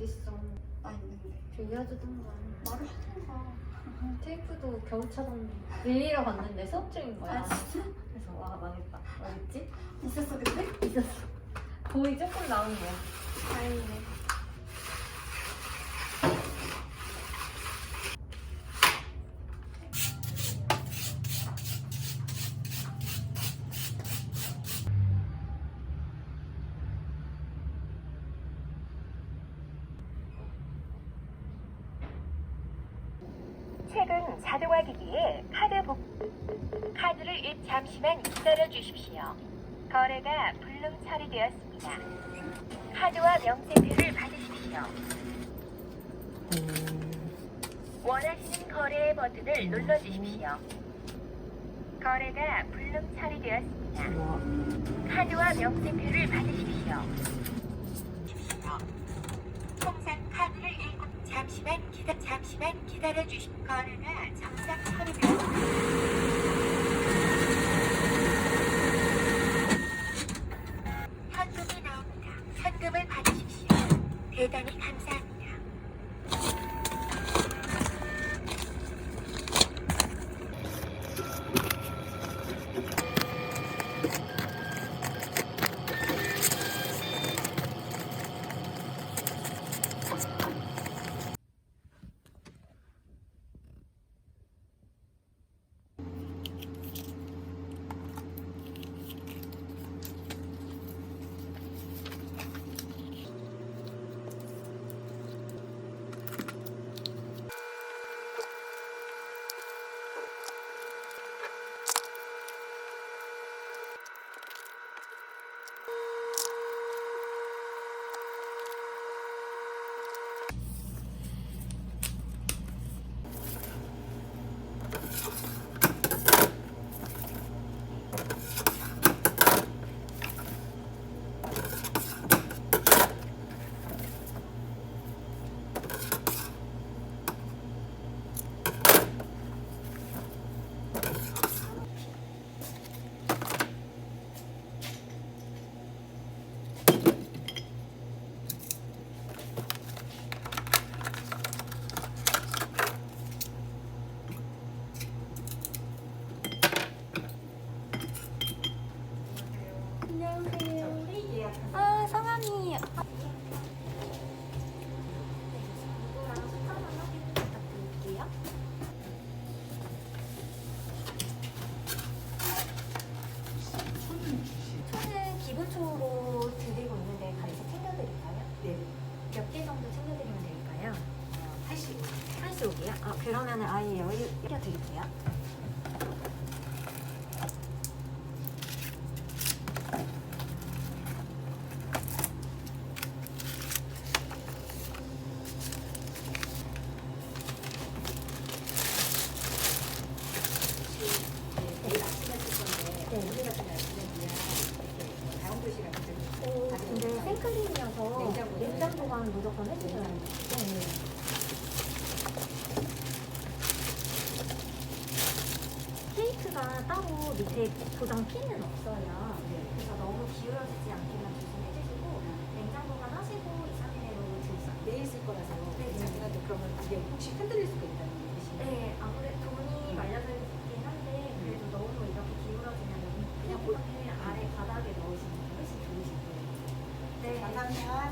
어딨어? 나 있는데. 빌려주던가. 말을 하던가. 테이프도 겨우 찾았는데. 빌리러 갔는데 수업 중인 거야. 아 진짜? 그래서 와 망했다. 어딨지? 있었어 근데? 있었어. 거의 조금 나온 거야. 다행이네. 최근 자동화 기기에 카드 복 카드를 입 잠시만 기다려 주십시오. 거래가 불능 처리되었습니다. 카드와 명세표를 받으십시오. 원하시는 거래 버튼을 눌러 주십시오. 거래가 불능 처리되었습니다. 카드와 명세표를 받으십시오. 통상 카드를 읽고 잠시만 기다 잠시만 기다려 주십 거래가 정상 처리되었습니다. 현금이 나옵니다. 현금을 받으십시오. 대단히 감사합니다. 아 성함이 초는 기본적으로 드리고 있는데 같이 챙겨드릴까요? 네, 몇 개 정도 챙겨드리면 될까요? 85. 85개요? 아 그러면 아예 네. 근데 생크림이어서 냉장 보관. 냉장 보관 무조건 해주셔야 돼요. 네. 케이크가 따로 밑에 고정 핀은 없어요. 그래서 너무 기울어지지 않게만 조심해주시고 냉장 보관하시고 2, 3일 내로 드세요. 내일 쓸 거라서 네. 괜찮은데 그러면 이게 혹시 흔들릴 수가 있다는 얘기시죠? 네, 아무래도 돈이 말려져 있긴 한데 그래도 너무 이렇게 기울어지면 그냥 보통에 아래 바닥에 넣으시는 게 훨씬 좋으실 거예요. 네, 감사합니다.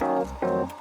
Thank you.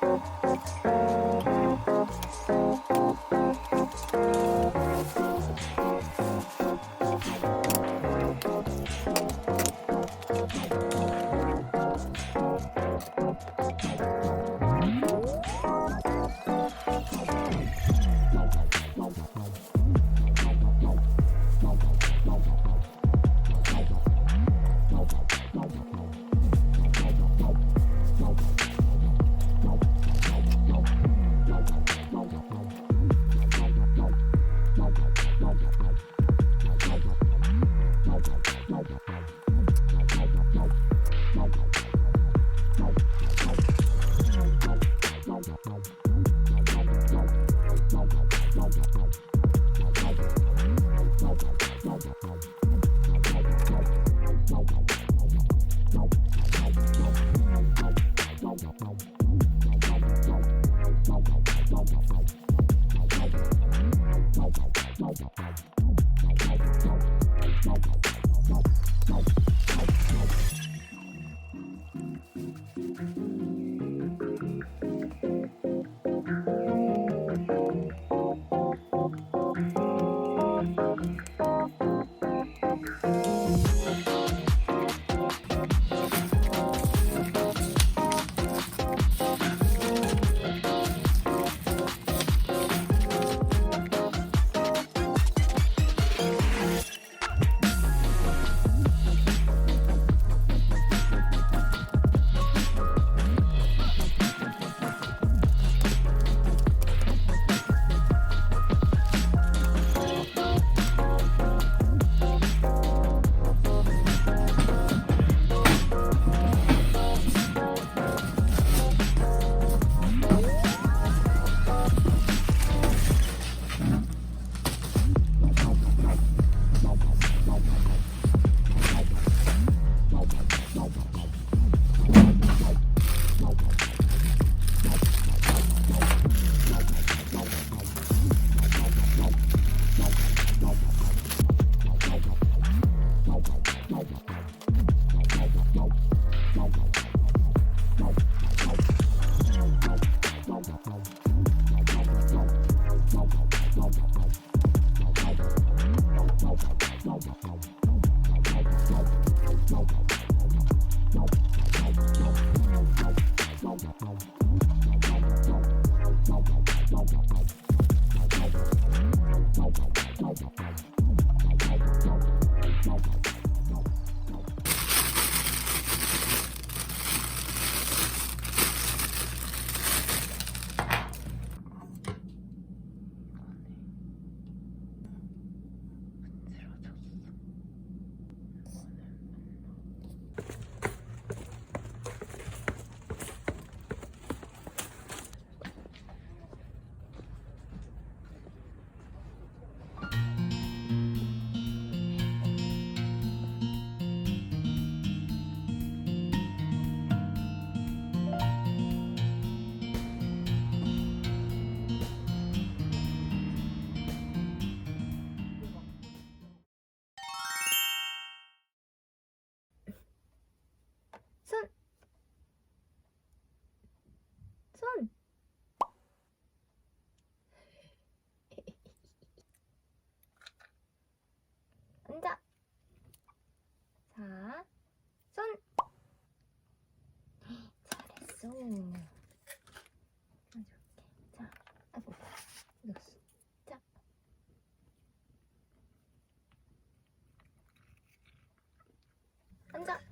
앉아!